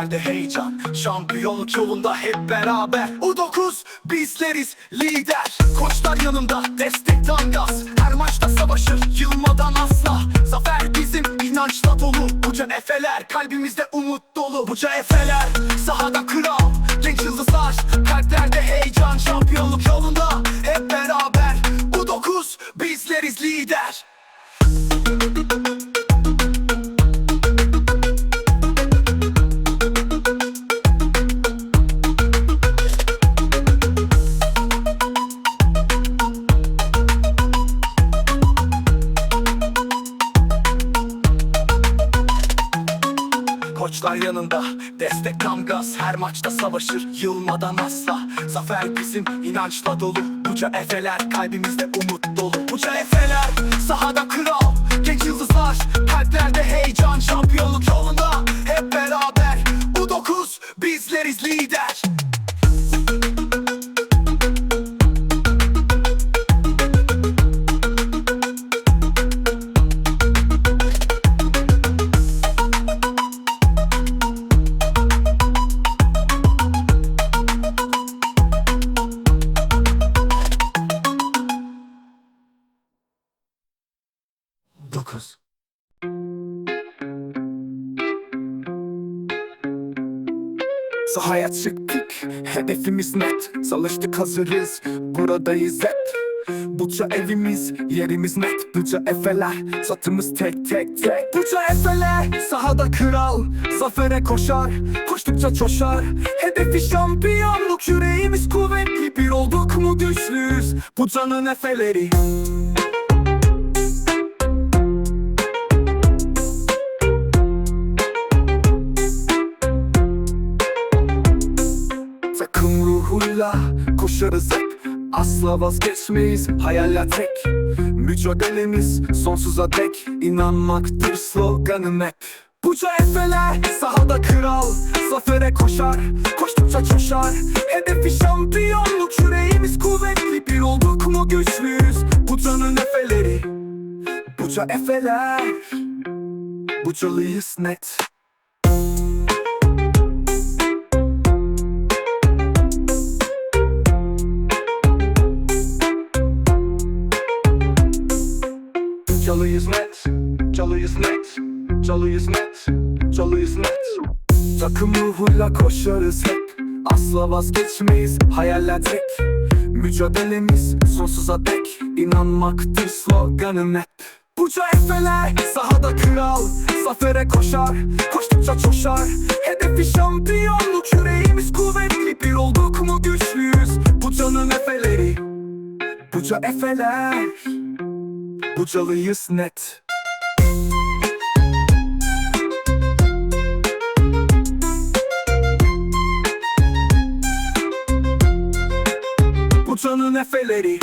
Kalplerde heyecan. Şampiyonluk yolunda hep beraber. U9 bizleriz lider. Koçlar yanımda destek tam gaz Her maçta savaşır yılmadan asla. Zafer bizim inançla dolu. Buca efeler kalbimizde umut dolu. Buca efeler sahada kral. Genç yıldızlar kalplerde heyecan. Şampiyonluk yolunda yanında. Destek tam gaz Her maçta savaşır yılmadan asla. Zafer bizim inançla dolu. Buca efeler kalbimizde umut dolu. Buca efeler sahada net Çalıştık hazırız, buradayız hep. Buca evimiz, yerimiz net. Buca efeler, satımız tek tek tek. Buca efeler, sahada kral. Zafere koşar, koştukça coşar Hedefi şampiyonluk, yüreğimiz kuvvetli. Bir olduk mu güçlüyüz, Buca'nın efeleri koşarız hep Asla vazgeçmeyiz. Hayaller tek Mücadelemiz sonsuza dek. İnanmaktır sloganım hep. Buca efeler sahada kral Zafere koşar koştukça coşar. Hedefi şampiyonluk yüreğimiz kuvvetli. Bir olduk mu güçlüyüz Buca'nın efeleri. Buca efeler Bucalıyız net Calıyız net, calıyız net, calıyız net, calıyız net Takım ruhuyla koşarız hep Asla vazgeçmeyiz. Hayaller tek Mücadelemiz sonsuza dek. İnanmaktır sloganım hep. Buca efeler sahada kral Zafere koşar koştukça coşar. Hedefi şampiyonluk yüreğimiz kuvvetli. Bir olduk mu güçlüyüz Buca'nın efeleri. Buca efeler Bucalıyız net. Buca'nın efeleri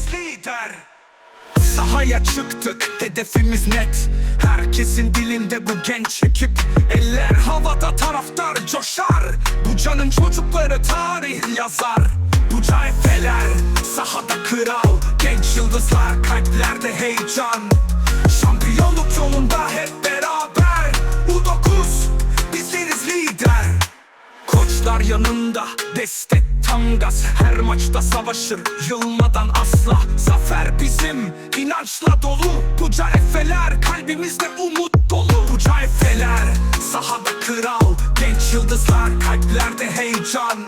bizleriz lider Sahaya çıktık, hedefimiz net. Herkesin dilinde bu genç ekip. Eller havada, taraftar coşar. Bu canın çocukları tarih yazar. Buca efeler, sahada kral. Genç yıldızlar, kalplerde heyecan. Şampiyonluk yolunda hep beraber. U9, bizleriz lider. Koçlar yanında destek tam Her maçta savaşır. Yılmadan asla. Zafer bizim inançla dolu. Buca efeler kalbimizde umut dolu. Buca efeler sahada kral. Genç yıldızlar kalplerde heyecan.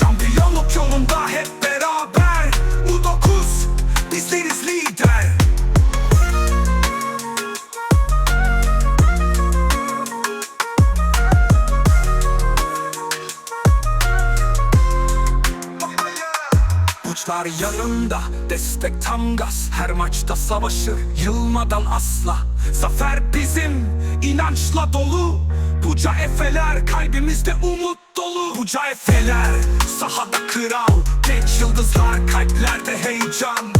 Şampiyonluk yolunda hep beraber. U9 bizleriz lider Uçlar yanında destek tam gaz. Her maçta savaşır yılmadan asla. Zafer bizim inançla dolu. Buca efeler kalbimizde umut dolu. Buca efeler sahada kral. Genç yıldızlar kalplerde heyecan.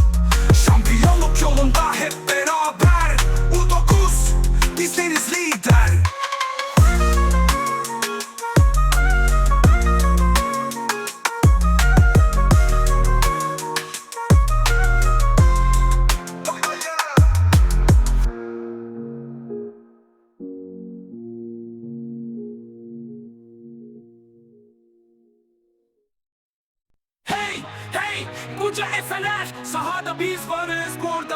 Şampiyonluk yolunda hep beraber. U9 bizleriz lider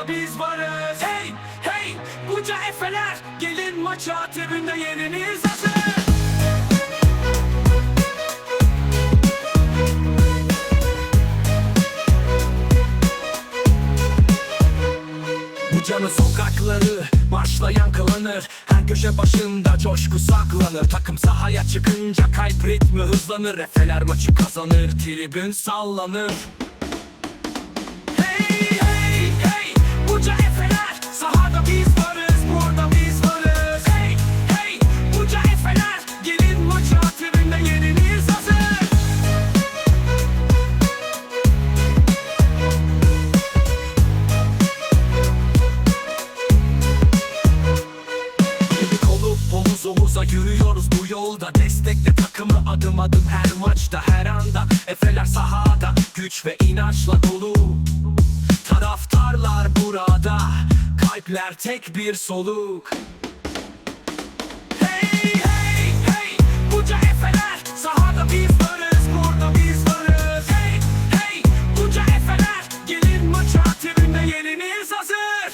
biz varız. Hey hey Buca Efeler Gelin maça tribünde yeriniz hazır. Buca'nın sokakları marşla yankılanır Her köşe başında coşku saklanır. Takım sahaya çıkınca kalp ritmi hızlanır. Efeler maçı kazanır, tribün sallanır tek bir soluk. Hey hey hey Buca Efeler. Sahada biz varız burada biz varız. Hey hey Buca Efeler. Gelin maça tribünde yeriniz hazır.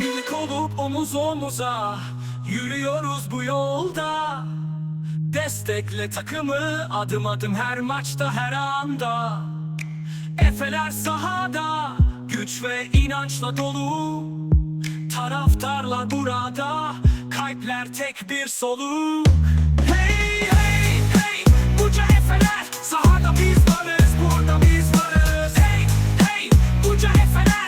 Birlik olup omuz omuza Yürüyoruz bu yolda Destekle takımı. Adım adım her maçta her anda. Efeler sahada Güç ve inançla dolu. Taraftarlar burada Kalpler tek bir soluk. Hey hey hey Buca Efeler. Sahada biz varız burada biz varız. Hey hey Buca Efeler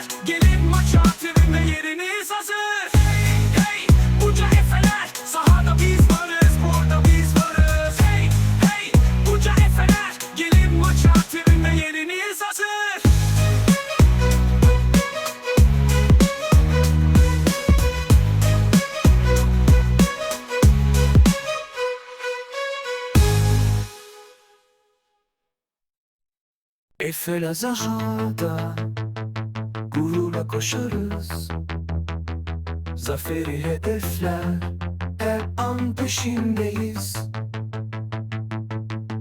Eiffel Azaha'da Gururla koşarız. Zaferi hedefler Her an peşindeyiz.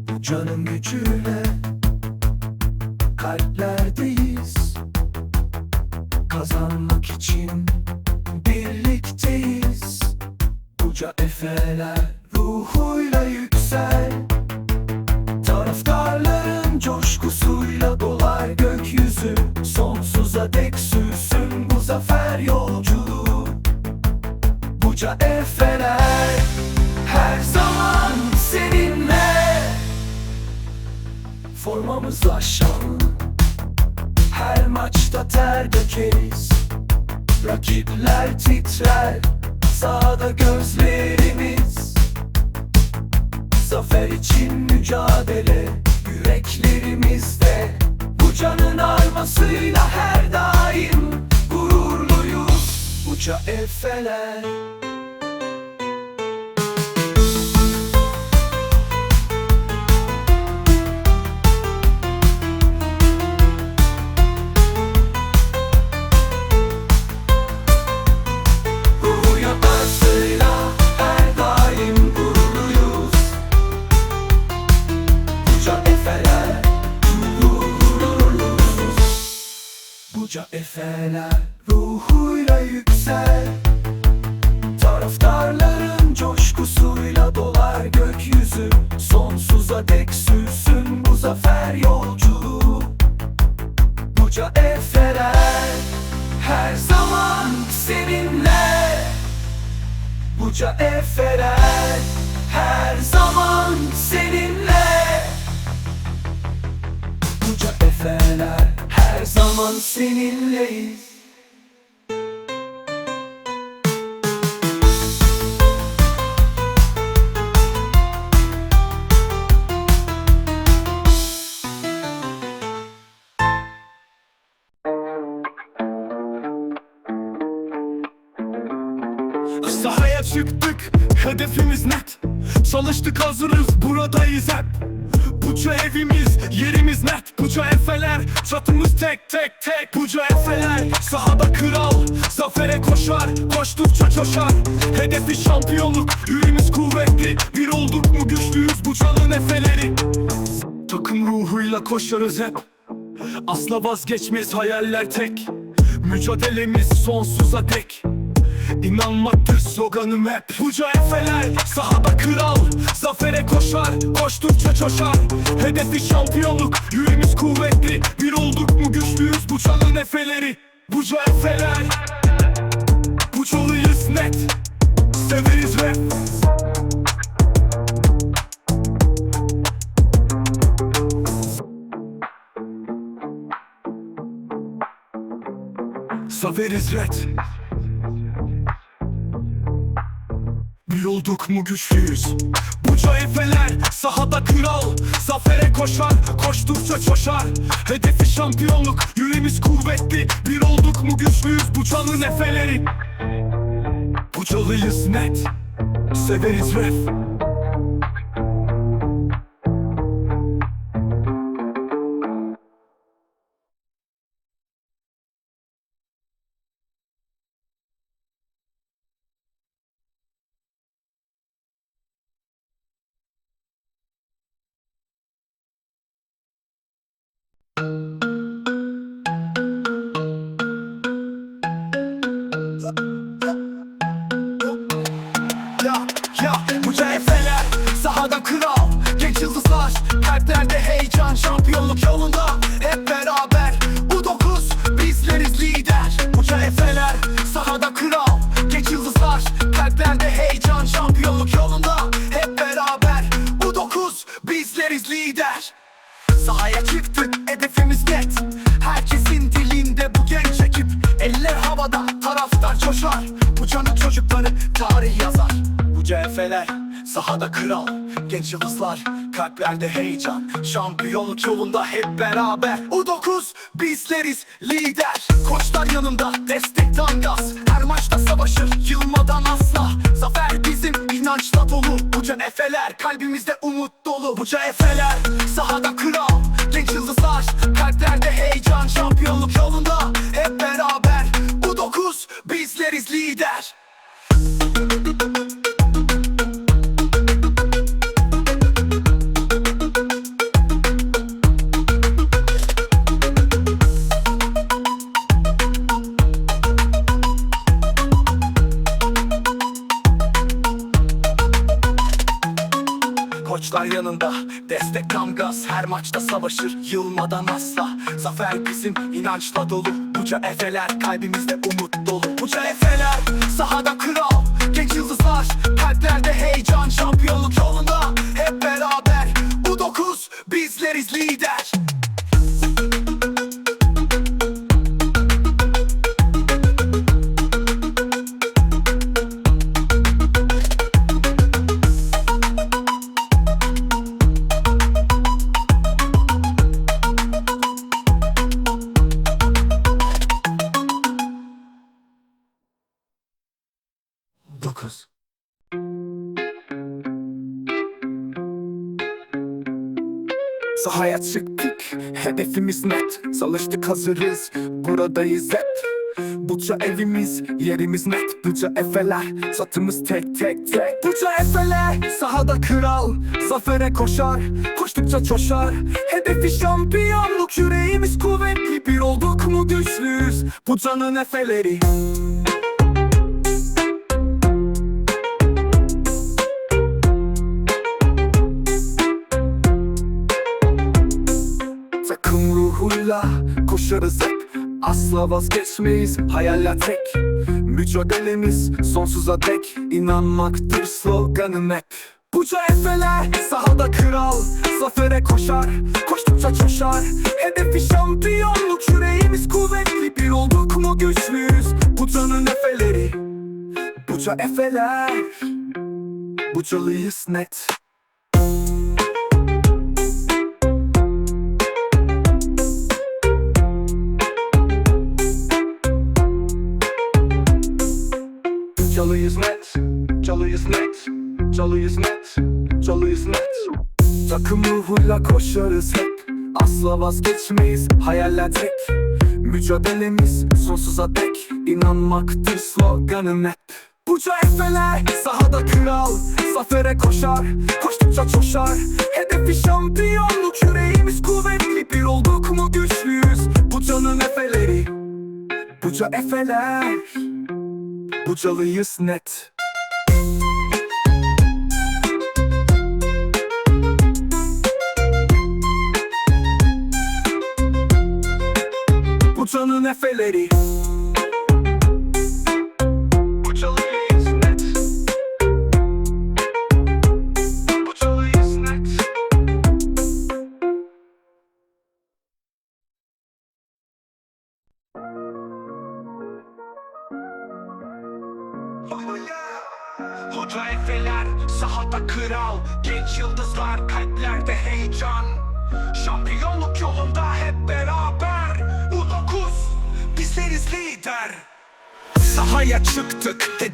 Bu canın gücüyle Kalplerdeyiz. Kazanmak için Birlikteyiz. Buca efeler Ruhuyla yüksel Rakipler seninleyiz. Sahaya çıktık, hedefimiz net. Çalıştık hazırız, buradayız hep. Buca evimiz, yerimiz net Buca efeler, çatımız tek tek tek. Buca efeler, sahada kral. Zafere koşar, koştukça coşar. Hedefi şampiyonluk, yüreğimiz kuvvetli. Bir olduk mu güçlüyüz Buca'nın efeleri. Takım ruhuyla koşarız hep. Asla vazgeçmeyiz hayaller tek. Mücadelemiz sonsuza dek İnanmaktır sloganım hep. Buca efeler sahada kral. Zafere koşar koştukça coşar Hedefi şampiyonluk yüreğimiz kuvvetli. Bir olduk mu güçlüyüz Buca'nın efeleri. Buca efeler. Bucalıyız net. Severiz rap. Severiz rap Bir olduk mu güçlüyüz? Buca efeler sahada kral. Zafere koşar koştukça coşar Hedefi şampiyonluk yüreğimiz kuvvetli. Bir olduk mu güçlüyüz? Buca'nın efeleri Bucalıyız net. Severiz rap kalplerde heyecan. Şampiyonluk yolunda hep beraber. U9 bizleriz lider. Koçlar yanında destek tam gaz Her maçta savaşır yılmadan asla. Zafer bizim inançla dolu. Buca efeler kalbimizde umut dolu. Buca efeler sahada savaşır yılmadan asla. Zafer bizim inançla dolu. Buca efeler kalbimizde umut dolu. Buca efeler net Çalıştık hazırız, buradayız hep. Buca evimiz, yerimiz net. Buca efeler, satımız tek tek tek. Buca efeler, sahada kral. Zafere koşar, koştukça coşar Hedefi şampiyonluk, yüreğimiz kuvvetli. Bir olduk mu güçlüyüz, Buca'nın efeleri koşarız hep. Asla vazgeçmeyiz hayaller tek. Mücadelemiz sonsuza dek. İnanmaktır sloganım hep. Buca Efeler sahada kral. Zafere koşar koştukça coşar. Hedefi şampiyonluk yüreğimiz kuvvetli. Bir olduk mu güçlüyüz Buca'nın efeleri. Buca Efeler. Bucalıyız net calıyız net, calıyız net Takım ruhuyla koşarız hep. Asla vazgeçmeyiz hayaller tek. Mücadelemiz sonsuza dek. İnanmaktır sloganım hep. Buca efeler sahada kral. Zafere koşar koştukça coşar. Hedefi şampiyonluk yüreğimiz kuvvetli. Bir olduk mu güçlüyüz Buca'nın efeleri. Buca efeler Bucalıyız net Buca'nın efeleri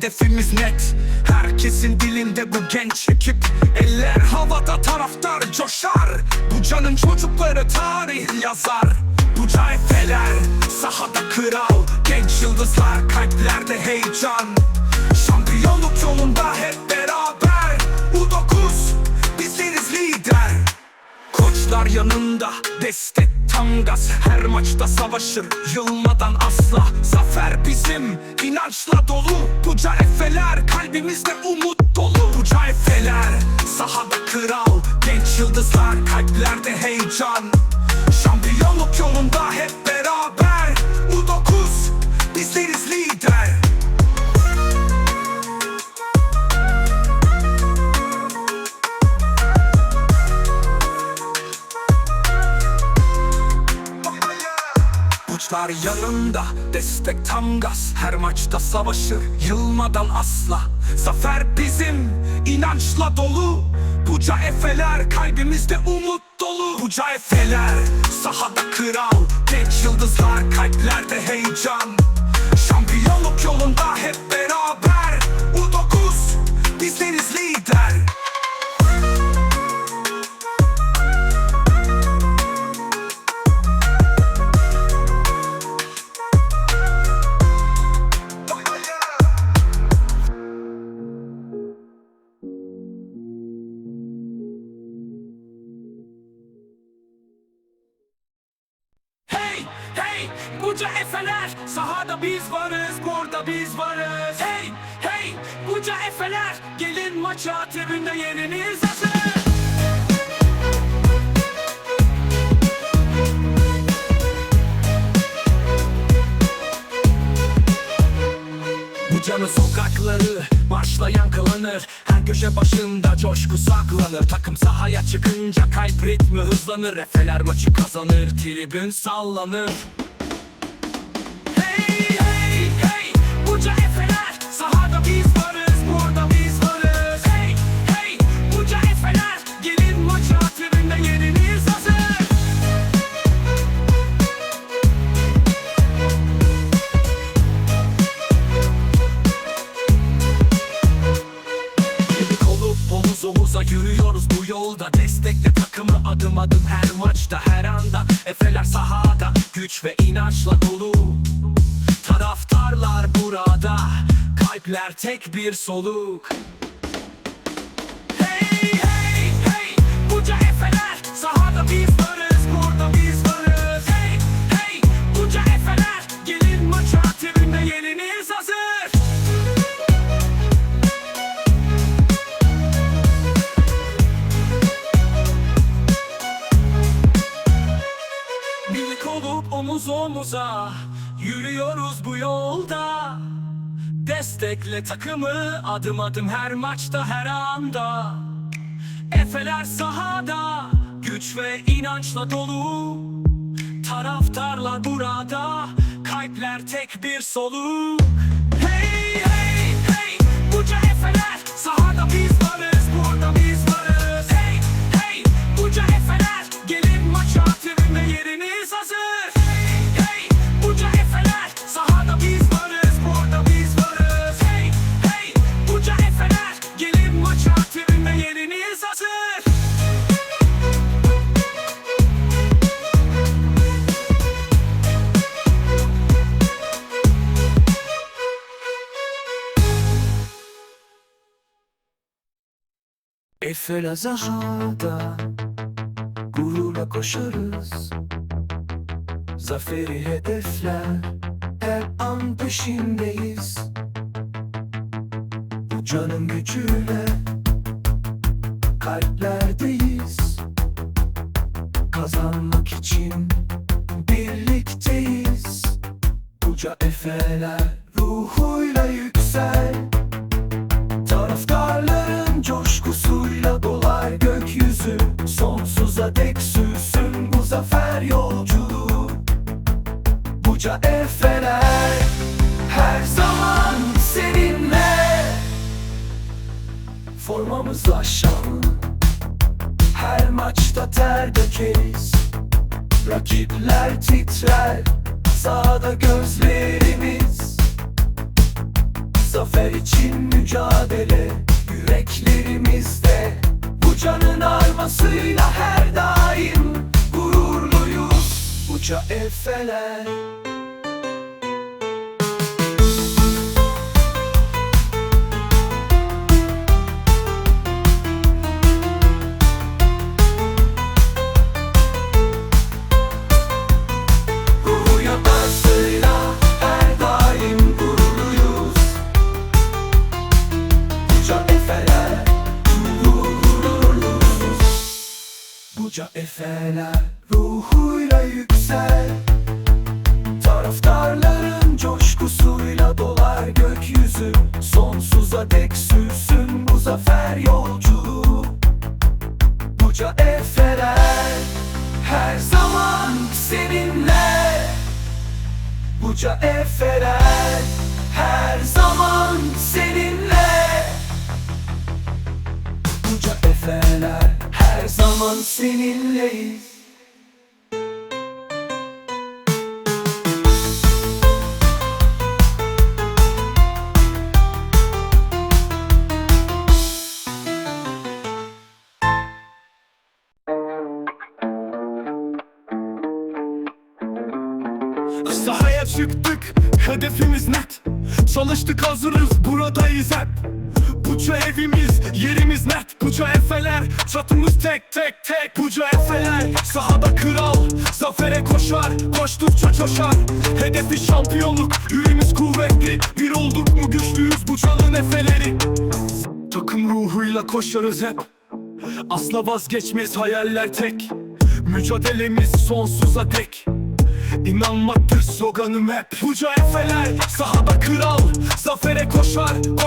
hedefimiz net. Herkesin dilinde bu genç ekip. Eller havada, taraftar coşar. Bu canın çocukları tarih yazar. Buca efeler, sahada kral. Genç yıldızlar, kalplerde heyecan. Şampiyonluk yolunda hep beraber. U9, bizleriz lider. Koçlar yanında destek tam Her maçta savaşır. Yılmadan asla. Zafer bizim. İnançla dolu. Buca efeler kalbimizde umut dolu. Buca efeler sahada kral. Genç yıldızlar kalplerde heyecan. Şampiyonluk yolunda hep beraber. U9 bizleriz Uçlar yanında destek tam gaz. Her maçta savaşır yılmadan asla. Zafer bizim inançla dolu. Buca efeler kalbimizde umut dolu. Buca efeler sahada kral. Genç yıldızlar kalplerde heyecan. Şampiyonluk yolunda hep beraber. U9 bizleriz lider Sahada biz varız burada biz varız. Hey hey Buca efeler Gelin maça tribünde yeriniz hazır. Bu canı sokakları marşla yankılanır Her köşe başında coşku saklanır. Takım sahaya çıkınca kalp ritmi hızlanır. Efeler maçı kazanır tribün sallanır yolda Destekle takımı adım adım her maçta her anda. Efeler sahada güç ve inançla dolu. Taraftarlar burada Kalpler tek bir soluk. Hey hey hey Buca efeler. Sahada biz varız burada biz varız. Hey hey Buca efeler. Gelin maça tribünde yeriniz omuz omuza Yürüyoruz bu yolda. Destekle takımı adım adım her maçta her anda. Efeler sahada Güç ve inançla dolu. Taraftarlar burada Kalpler tek bir soluk. Hey hey hey Buca Efeler Sahada biz Efela sahada Gururla koşarız. Zaferi hedefler Her an peşindeyiz. Bu canın gücüyle Kalplerdeyiz. Kazanmak için Birlikteyiz. Buca efeler Ruhuyla yüksel Sonsuza dek sürsün bu zafer yolculuğu. Buca efeler her zaman seninle. Formamızla şanlı Her maçta ter dökeriz. Rakipler titrer Sahada gözlerimiz. Zafer için mücadele yüreklerimizde Bu canın armasıyla her daim gururluyuz. Uca efeler Buca efeler ruhuyla yüksel. Taraftarların coşkusuyla dolar gökyüzü. Sonsuza dek sürsün bu zafer yolculuğu. Buca efeler her zaman seninle. Buca efeler her zaman seninle. Buca efeler her zaman seninleyiz Sahaya çıktık, hedefimiz net. Çalıştık hazırız, buradayız hep Buca evimiz, yerimiz net Buca efeler, çatımız tek tek tek. Buca efeler, sahada kral. Zafere koşar, koştukça coşar. Hedefi şampiyonluk, yüreğimiz kuvvetli. Bir olduk mu güçlüyüz Buca'nın efeleri. Takım ruhuyla koşarız hep. Asla vazgeçmeyiz hayaller tek. Mücadelemiz sonsuza dek. İnanmaktır sloganım hep. Buca efeler sahada kral. Zafere koşar